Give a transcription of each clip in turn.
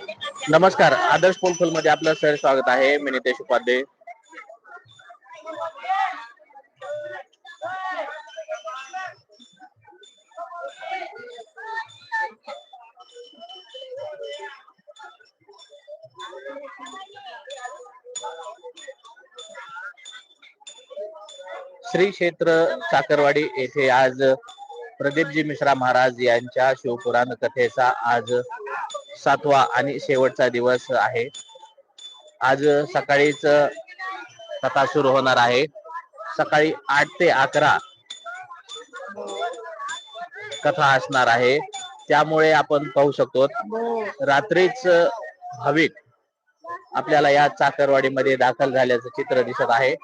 नमस्कार आदर्श पोलफुलमध्ये आपलं सर स्वागत आहे. मी नितेश उपाध्ये. श्री क्षेत्र साखरवाडी येथे आज प्रदीपजी मिश्रा महाराज यांच्या शिवपुराण कथेचा आज सातवा आणि शेवटचा दिवस आहे. आज सकाळीच कथा सुरू होणार आहे. सकाळी आठ ते अकरा कथा असणार आहे. त्यामुळे आपण पाहू शकतो रात्रीच भाविक आपल्याला या चाकरवाडीमध्ये दाखल झाल्याचं चित्र दिसत आहे.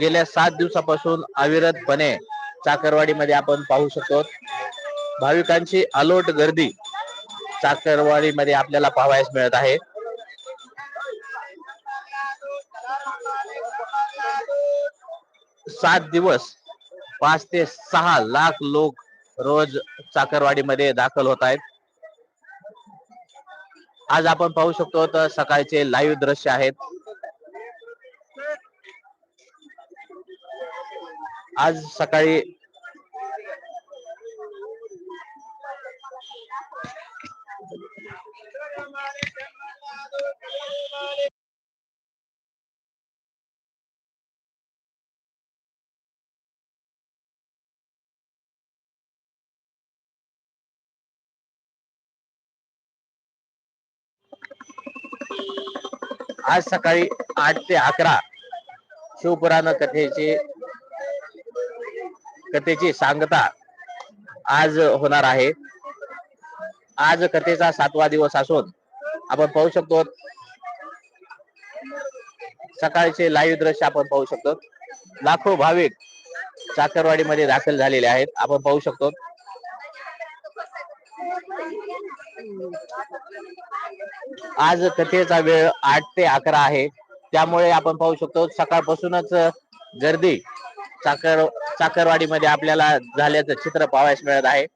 गेल्या सात दिवसापासून अविरतपणे चाकरवाडीमध्ये आपण पाहू शकतो. भाविकांची अलोट गर्दी चाकरवाडीमध्ये आपल्याला पाहावयास मिळत आहे. सात दिवस पाच ते सहा लाख लोक रोज चाकरवाडीमध्ये दाखल होत आहेत. आज आपण पाहू शकतो तर सकाळचे लाईव्ह दृश्य आहेत. आज सकाळी आज सकाळी आठ ते अकरा शिवपुराण कथेची कथेची सांगता आज होणार आहे. आज कथेचा सातवा दिवस असून आपण पाहू शकतो सकाळचे लाईव्ह दृश्य आपण पाहू शकतो. लाखो भाविक चाकरवाडीमध्ये दाखल झालेले आहेत. आपण पाहू शकतो. आज कथेचा वेळ आठ ते अकरा आहे. त्यामुळे आपण पाहू शकतो सकाळपासूनच गर्दी चाकर चाकरवाडीमध्ये आपल्याला झाल्याचं चित्र पाहायला मिळत आहे.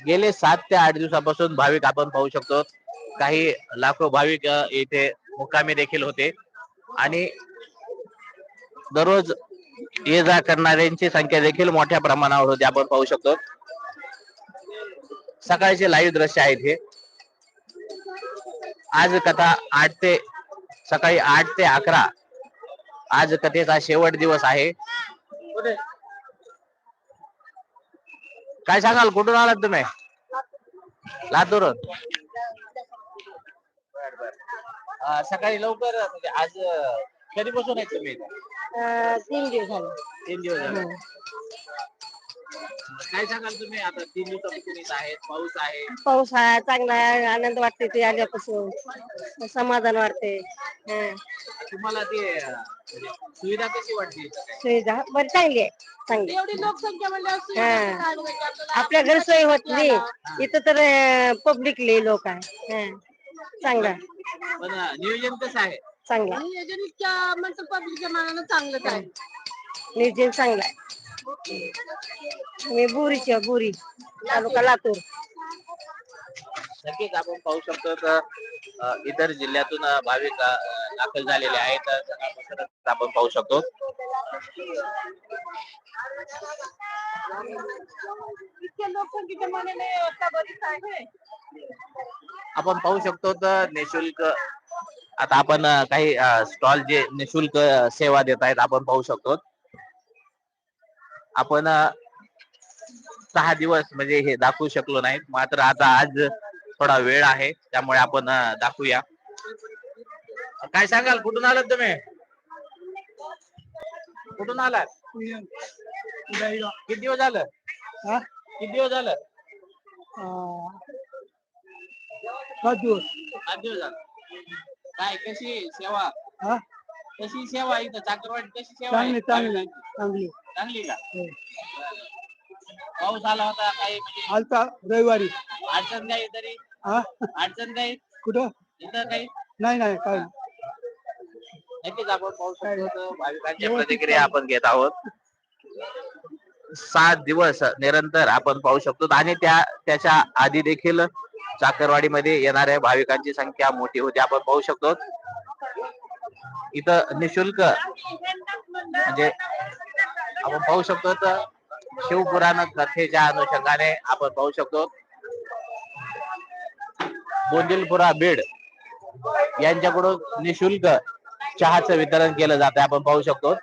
गेले सात ते आठ दिवसापासून भाविक आपण पाहू शकतो. काही लाखो भाविक येथे मुक्कामी देखील होते. आणि दररोज ये जा करणाऱ्यांची संख्या देखील मोठ्या प्रमाणावर होती आपण पाहू शकतो. सकाळचे लाईव्ह दृश्य आहेत हे. आज कथा आठ ते सकाळी आठ ते अकरा. आज कथेचा शेवट दिवस आहे. काय सांगाल? कुठून आलात तुम्ही? अं, सकाळी लवकर म्हणजे आज अं, कधीपासून आहेत तुम्ही इथं? तीन दिवस झाले. तीन दिवस झाले. काय सांगाल तुम्ही? आता तीन दिवसापासून इथं आहेत पाऊस आहे. पाऊस आहे चांगला आहे आनंद वाटते ते आल्यापासून. समाधान वाटते. हं. तुम्हाला ते अं, म्हणजे सुविधा कशी वाटते? सुविधा? बरी चांगली आहे चांगली एवढी लोकसंख्या म्हणल्यावर हा. सुविधा आपल्या घरी सोय होत नाही. इथं तर पब्लिकली लोक आहे. हं. चांगलं आहे, पण अं, नियोजन कसं आहे? चांगलं. नियोजन इतक्या म्हणजे पब्लिकच्या मानानं चांगलंच आहे. नियोजन चांगलं आहे. मी बोरीची आहे, बुरी. तालुका लातूर. नक्कीच आपण पाहू शकतो तर अ, इतर जिल्ह्यातून अ, भाविक अ, दाखल झालेले आहेत. आपण पाहू शकतो. आपण पाहू शकतो तर निशुल्क आता आपण अ, काही स्टॉल जे निशुल्क अ, सेवा देत आहेत आपण पाहू शकतो. आपण सहा दिवस म्हणजे हे दाखवू शकलो नाहीत मात्र आता आज थोडा वेळ आहे त्यामुळे आपण दाखवूया. काय सांगाल? कुठून आलात तुम्ही? कुठून आलात? किती दिवस झालं? किती दिवस झालं? दिवस. दिवस झाले. काय कशी सेवा? हा? कशी सेवा इथं? चाकरवाडी कशी सेवा चांगली चांगली. चांगली का? हो. पाऊस आला होता काही म्हणजे आलता रविवारी. अडचण काही तरी? हा? अडचण काही? कुठं? इथं काही? नाही नाही काय नाही. नक्कीच आपण पाहू शकतो भाविकांच्या प्रतिक्रिया आपण घेत आहोत. सात दिवस निरंतर आपण पाहू शकतो आणि त्या त्याच्या आधी देखील चाकरवाडीमध्ये येणाऱ्या भाविकांची संख्या मोठी होती. आपण पाहू शकतो. इथं निशुल्क म्हणजे आपण पाहू शकतो तर शिवपुराण कथेच्या अनुषंगाने आपण पाहू शकतो. बोंदिलपुरा बीड यांच्याकडून निशुल्क चहाचं वितरण केलं जात आहे आपण पाहू शकतो.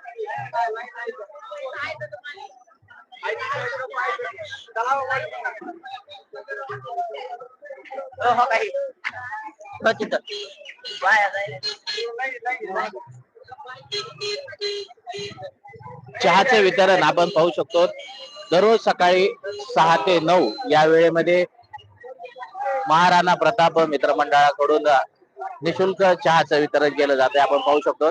चहाचे वितरण आपण पाहू शकतो. दररोज सकाळी सहा ते नऊ या वेळेमध्ये महाराणा प्रताप मित्रमंडळाकडून निशुल्क चहाचं वितरण केलं जाते आपण पाहू शकतो.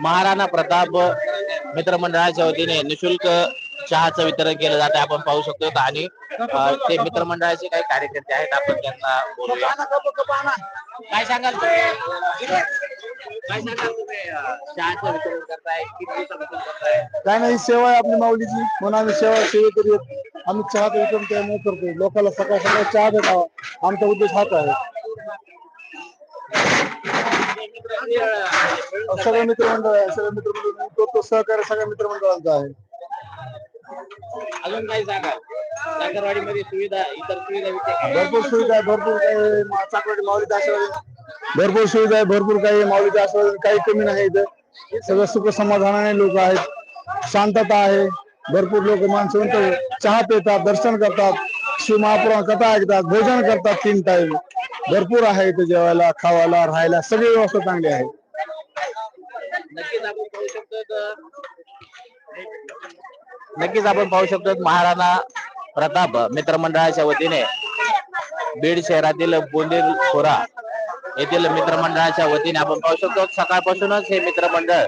महाराणा प्रताप मित्रमंडळाच्या वतीने निशुल्क चहाचं वितरण केलं जाते आपण पाहू शकतो आणि ते मित्रमंडळाचे काही कार्यकर्ते आहेत. आपण त्यांना बोलूया. काय सांगाल काय सांगाल तुम्ही? चहाचं वितरण करताय किती दिवसापासून करताय? काय नाही सेवा आहे आपली माऊलीची. म्हणून आम्ही सेवा सेवेकरी आहेत. आम्ही चहाचं वितरण त्यामुळे करतो लोकांना सकाळ सकाळ चहा भेटावा. आमचा उद्देश हाच आहे. सगळे मित्रमंडळ आहे. सगळे मित्रमंडळ तो- तो सहकार्य सगळ्या मित्रमंडळांचा आहे. अजून काही सांगा साखरवाडीमध्ये सुविधा इतर सुविधा भरपूर सुविधा आहे भरपूर काही चाकरवाडी माऊलीचा आशीर्वाद भरपूर सुविधा आहे भरपूर काही माऊलीचा आशीर्वाद काही कमी नाही इथं. सगळं सुख समाधानाने लोक आहेत. शांतता आहे. भरपूर लोक माणसं चहा पितात दर्शन करतात. शिव महापुराण कथा ऐकतात भोजन करतात तीन टाइम भरपूर आहे इथे जेवायला खावायला राहायला सगळी व्यवस्था चांगली आहे. नक्कीच आपण पाहू शकतो तर- नक्कीच आपण पाहू शकतो महाराणा प्रताप मित्रमंडळाच्या वतीने बीड शहरातील बोंदेल खोरा येथील मित्रमंडळाच्या वतीने आपण पाहू शकतो. सकाळपासूनच हे मित्रमंडळ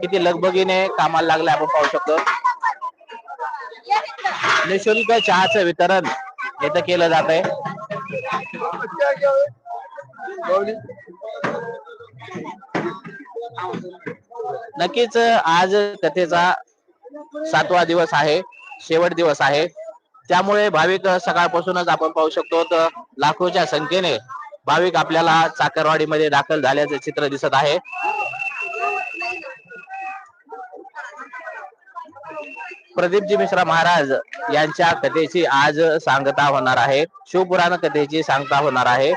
किती लगबगीने कामाला लागले आपण पाहू शकतो. निशुल्क चहाचं वितरण इथं केलं जात आहे नक्कीच आज कथेचा सातवा दिवस आहे शेवट दिवस आहे. त्यामुळे भाविक सकाळपासूनच आपण पाहू शकतो तर लाखोच्या संख्येने भाविक आपल्याला चाकरवाडीमध्ये दाखल झाल्याचे चित्र दिसत आहे. प्रदीपजी मिश्रा महाराज यांच्या कथेची आज सांगता होणार आहे. शिवपुराण कथेची सांगता होणार आहे.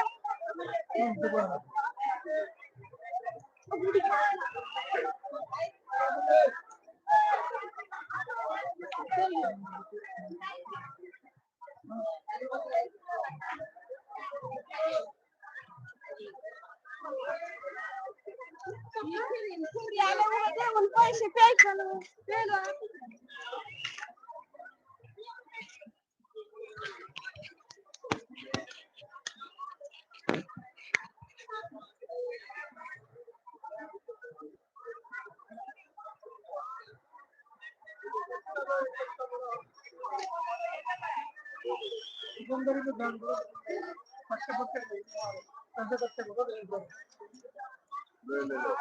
Vamos dar uma olhada. Passa por aqui. Passa por aqui. Vamos dar uma olhada. No, no, no.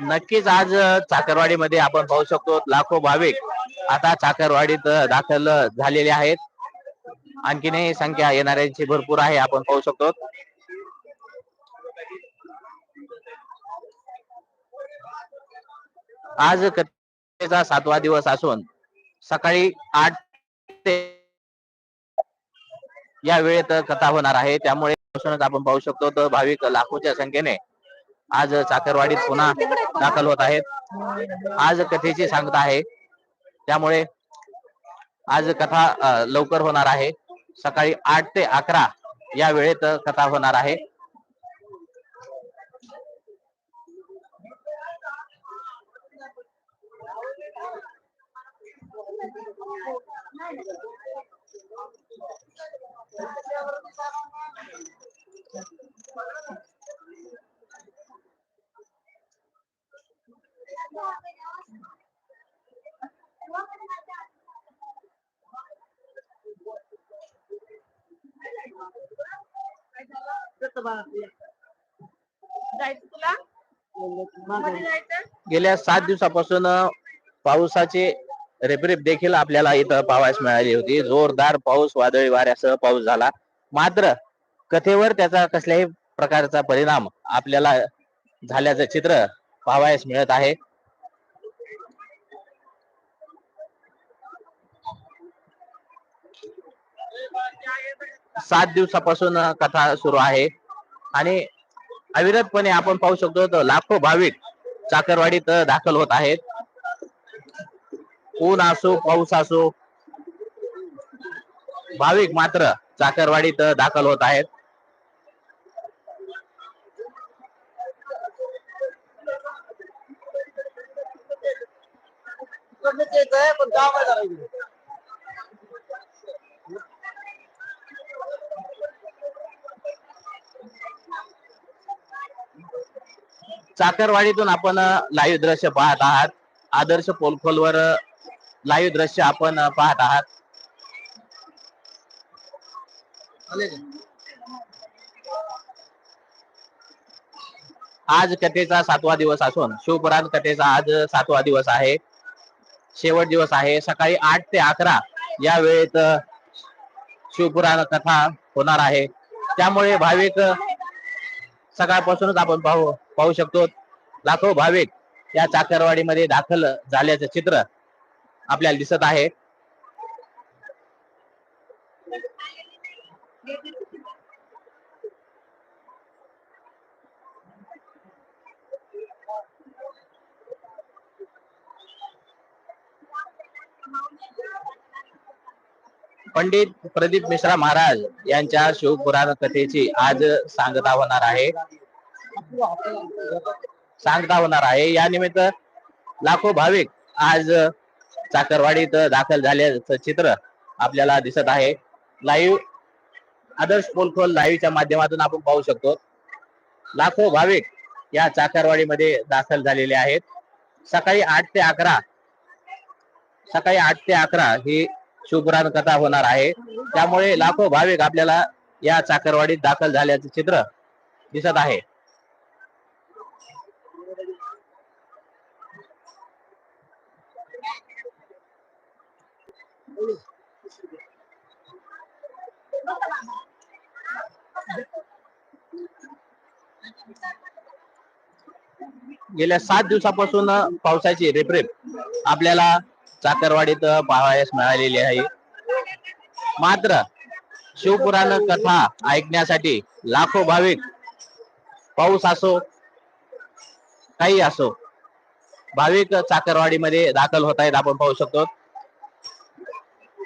नक्कीच आज चाकरवाडीमध्ये आपण पाहू शकतो लाखो भाविक आता चाकरवाडीत दाखल झालेले आहेत. आणखीनही संख्या येणाऱ्यांची भरपूर आहे आपण पाहू शकतो. आज कथेचा सातवा दिवस असून सकाळी आठ ते या वेळेत कथा होणार आहे. त्यामुळे आपण पाहू शकतो तर भाविक लाखोच्या संख्येने आज चाकरवाडीत पुन्हा दाखल होत आहेत. आज कथेची सांगता आहे. त्यामुळे आज कथा लवकर होणार आहे. सकाळी आठ ते अकरा या वेळेत कथा होणार आहे. जायचं तुला? जायचं? गेल्या सात दिवसापासून पावसाचे रेपरेप देखील आपल्याला इथं पाहावयास मिळाली होती. जोरदार पाऊस वादळी वाऱ्यासह पाऊस झाला. मात्र कथेवर त्याचा कसल्याही प्रकारचा परिणाम आपल्याला झाल्याचं चित्र पाहावयास मिळत आहे. सात दिवसापासून कथा सुरू आहे. आणि अविरतपणे आपण पाहू शकतो तर लाखो भाविक चाकरवाडीत दाखल होत आहेत. ऊन असो पाऊस असो भाविक मात्र चाकरवाडीत दाखल होत आहेत. चाकरवाडीतून आपण लाईव्ह दृश्य पाहत आहात. आदर्श पोलखोलवर लाईव्ह दृश्य आपण पाहत आहात. आज कथेचा सातवा दिवस असून शिवपुराण कथेचा आज सातवा दिवस आहे. शेवट दिवस आहे. सकाळी आठ ते अकरा या वेळेत शिवपुराण कथा होणार आहे. त्यामुळे भाविक सकाळपासूनच आपण पाहू पाहू शकतो. लाखो भाविक या चाकरवाडीमध्ये दाखल झाल्याचं चित्र आपल्याला दिसत आहे. पंडित प्रदीप मिश्रा महाराज यांच्या शिवपुराण कथेची आज सांगता होणार आहे. सांगता होणार आहे. या निमित्त लाखो भाविक आज चाकरवाडीत दाखल झाल्याचं चित्र आपल्याला दिसत आहे. लाईव्ह आदर्श पोलखोल लाईव्हच्या माध्यमातून आपण पाहू शकतो. लाखो भाविक या चाकरवाडीमध्ये दाखल झालेले आहेत. सकाळी आठ ते अकरा सकाळी आठ ते अकरा ही शिवपुराण कथा होणार आहे. त्यामुळे लाखो भाविक आपल्याला या चाकरवाडीत दाखल झाल्याचं चित्र दिसत आहे. गेल्या सात दिवसापासून पावसाची रेपरेप आपल्याला चाकरवाडीत पाहावयास मिळालेली आहे. मात्र शिवपुराण कथा ऐकण्यासाठी लाखो भाविक पाऊस असो काही असो भाविक चाकरवाडीमध्ये दाखल होत आहेत आपण पाहू शकतो.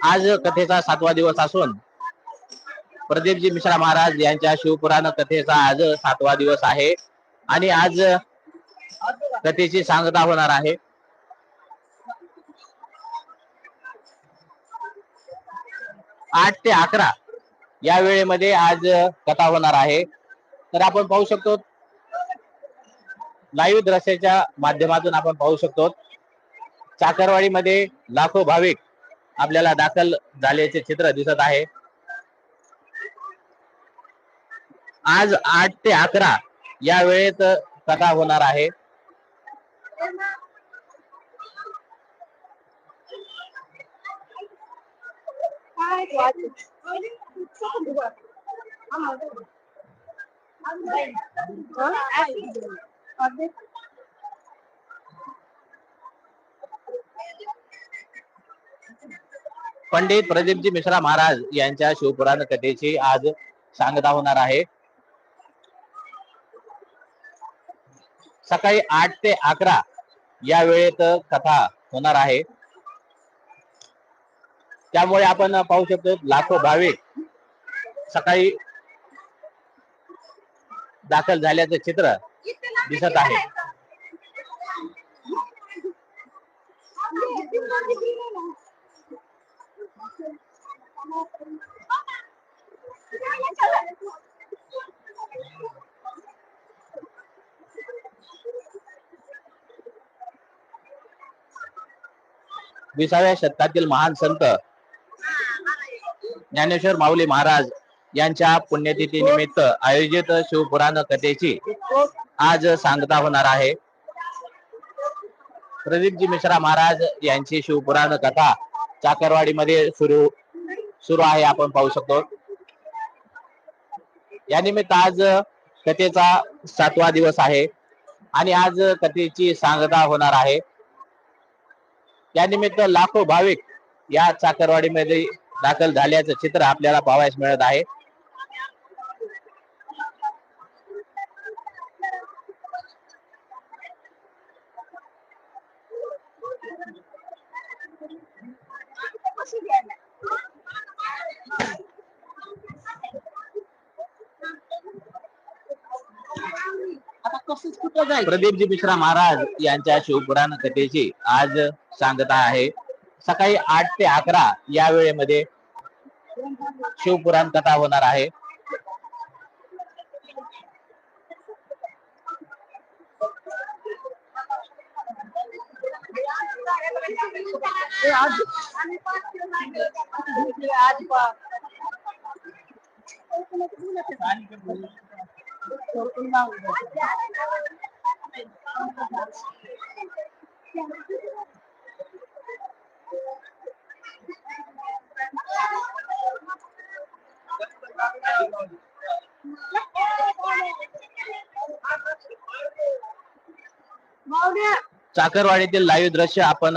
आज कथेचा सातवा दिवस असून प्रदीपजी मिश्रा महाराज यांच्या शिवपुराण कथेचा आज सातवा दिवस आहे. आणि आज कथेची सांगता होणार आहे. आठ ते अकरा या वेळेमध्ये आज कथा होणार आहे. तर आपण पाहू शकतो लाईव्ह दृश्याच्या माध्यमातून आपण पाहू शकतो चाकरवाडीमध्ये लाखो भाविक आपल्याला दाखल झाल्याचे चित्र दिसत आहे. आज आठ ते अकरा या वेळेत कथा होणार आहे. पंडित प्रदीपजी मिश्रा महाराज यांच्या शिवपुराण कथेची आज सांगता होणार आहे. सकाळी आठ ते अकरा या वेळेत कथा होणार आहे. त्यामुळे आपण पाहू शकतो लाखो भाविक सकाळी दाखल झाल्याचं चित्र दिसत आहे. विसाव्या शतकातील महान संत ज्ञानेश्वर माऊली महाराज यांच्या पुण्यतिथी निमित्त आयोजित शिवपुराण कथेची आज सांगता होणार आहे. प्रदीपजी मिश्रा महाराज यांची शिवपुराण कथा चाकरवाडीमध्ये सुरू सुरू आहे आपण पाहू शकतो. या निमित्त आज कथेचा सातवा दिवस आहे आणि आज कथेची सांगता होणार आहे. या निमित्त लाखो भाविक या चाकरवाडीमध्ये दाखल झाल्याचं चित्र आपल्याला पाहावयास मिळत आहे. प्रदीपजी मिश्रा महाराज यांच्या शिवपुराण कथेची आज सांगता आहे. सकाळी आठ ते अकरा या वेळेमध्ये शिवपुराण कथा होणार आहे. चाकरवाडीतील लाईव्ह दृश्य आपण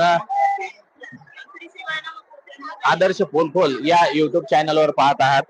आदर्श पोलखोल या युट्यूब चॅनलवर पाहत आहात.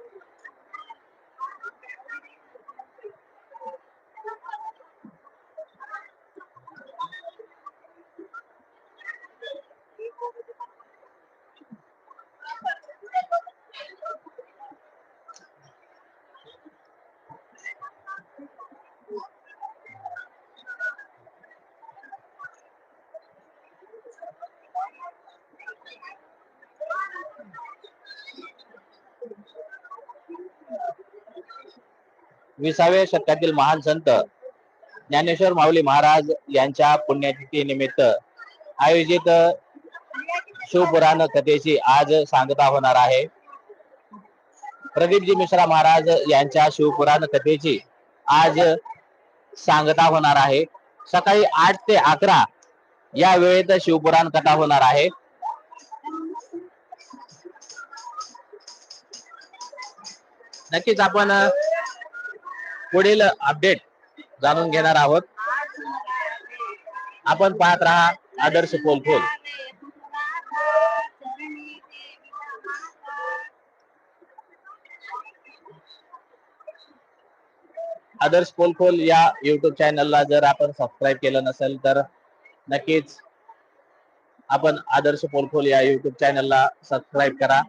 विसाव्या शतकातील महान संत ज्ञानेश्वर माऊली महाराज यांच्या पुण्यतिथी निमित्त आयोजित शिवपुराण कथेची आज सांगता होणार आहे. प्रदीपजी मिश्रा महाराज यांच्या शिवपुराण कथेची आज सांगता होणार आहे. सकाळी आठ ते अकरा या वेळेत शिवपुराण कथा होणार आहे. नक्कीच आपण पुढील अपडेट जाणून घेणार आहोत. आपण पाहत राहा आदर्श पोलखोल आदर्श पोलखोल या युट्यूब चॅनलला जर आपण सबस्क्राईब केलं नसेल तर नक्कीच आपण आदर्श पोलखोल या युट्यूब चॅनलला सबस्क्राईब करा.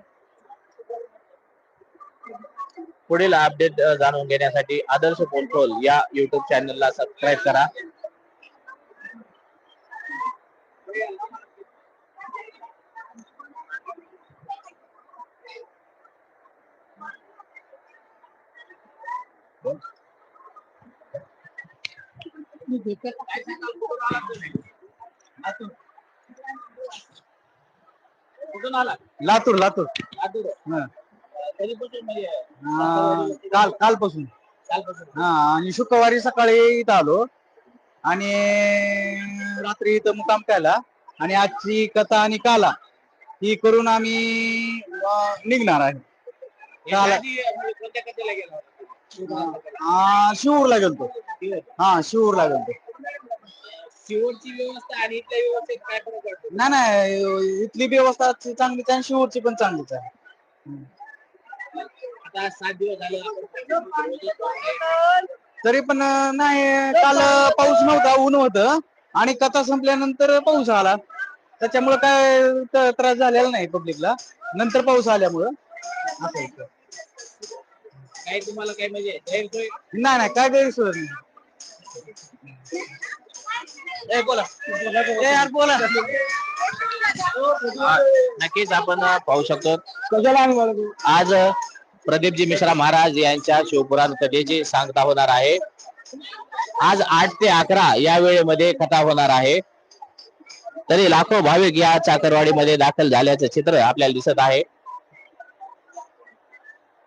पुढील अपडेट जाणून घेण्यासाठी आदर्श पोलखोल या युट्यूब चॅनलला सबस्क्राईब करा. लातूर लातूर. लातूर. अं, काल कालपासून. कालपासून. हा आणि शुक्रवारी सकाळी इथं आलो. आणि रात्री इथं मुकाम केला आणि आजची कथा आणि काला ही करून आम्ही अं, निघणार आहे. याच्या आधी, म्हणजे कोणत्या कथेला गेला होता? अं, शिवूरला गेलतो. हा शिवूरला गेलतो. शेवटची व्यवस्था आणि इथल्या व्यवस्थेत काय फरक नाही नाही इथली व्यवस्था चांगलीच आहे आणि शिवूरची पण चांगलीच आहे. आता सात दिवस झाले तरी पण नाही काल पाऊस नव्हता ऊन होतं. आणि कथा संपल्यानंतर पाऊस आला. त्याच्यामुळे काय त- त्रास झालेला नाही पब्लिकला नंतर पाऊस आल्यामुळं. असं होतं. काही तुम्हाला काय म्हणजे गैरसोय नाही नाही काय गैरसोय नाही. ए, बोला. ए, यार बोला. नक्कीच आपण पाहू शकतो. कशाला? आज प्रदीपजी मिश्रा महाराज यांच्या शिवपुराण कथेची सांगता होणार आहे. आज आठ ते अकरा या वेळेमध्ये कथा होणार आहे. तरी लाखो भाविक या चाकरवाडीमध्ये दाखल झाल्याचं चित्र आपल्याला दिसत आहे.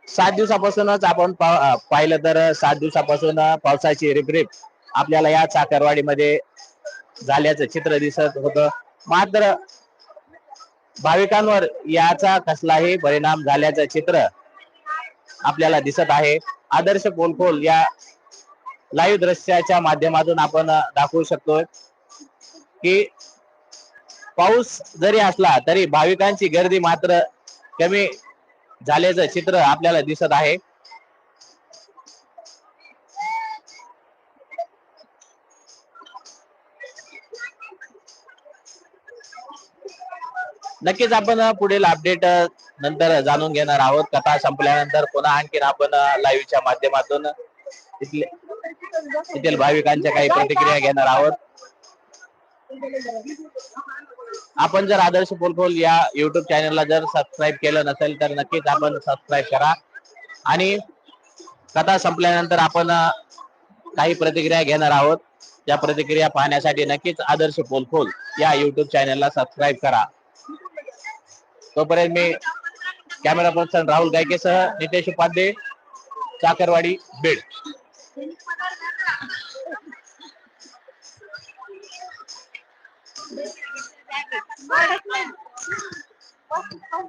सात दिवसापासूनच आपण पाहिलं तर सात दिवसापासून पावसाची रिपरिप आपल्याला या चाकरवाडीमध्ये झाल्याचं चित्र दिसत होतं. मात्र भाविकांवर याचा कसलाही परिणाम झाल्याचं चित्र आपल्याला दिसत आहे. आदर्श पोलखोल या लाईव्ह दृश्याच्या माध्यमातून आपण दाखवू शकतो की पाऊस जरी असला तरी भाविकांची गर्दी मात्र कमी झाल्याचं चित्र आपल्याला दिसत आहे. नक्कीच आपण पुढील अपडेट नंतर जाणून घेणार आहोत. कथा संपल्यानंतर पुन्हा आणखीन आपण लाईव्हच्या माध्यमातून तिथले भाविकांच्या काही प्रतिक्रिया घेणार आहोत. आपण जर आदर्श पोलखोल या युट्यूब चॅनलला जर सबस्क्राईब केलं नसेल तर नक्कीच आपण सबस्क्राईब करा. आणि कथा संपल्यानंतर आपण काही प्रतिक्रिया घेणार आहोत. त्या प्रतिक्रिया पाहण्यासाठी नक्कीच आदर्श पोलखोल या युट्यूब चॅनलला सबस्क्राईब करा. तोपर्यंत मी कॅमेरा पर्सन राहुल गायकेसह नितेश उपाध्ये चाकरवाडी बीड.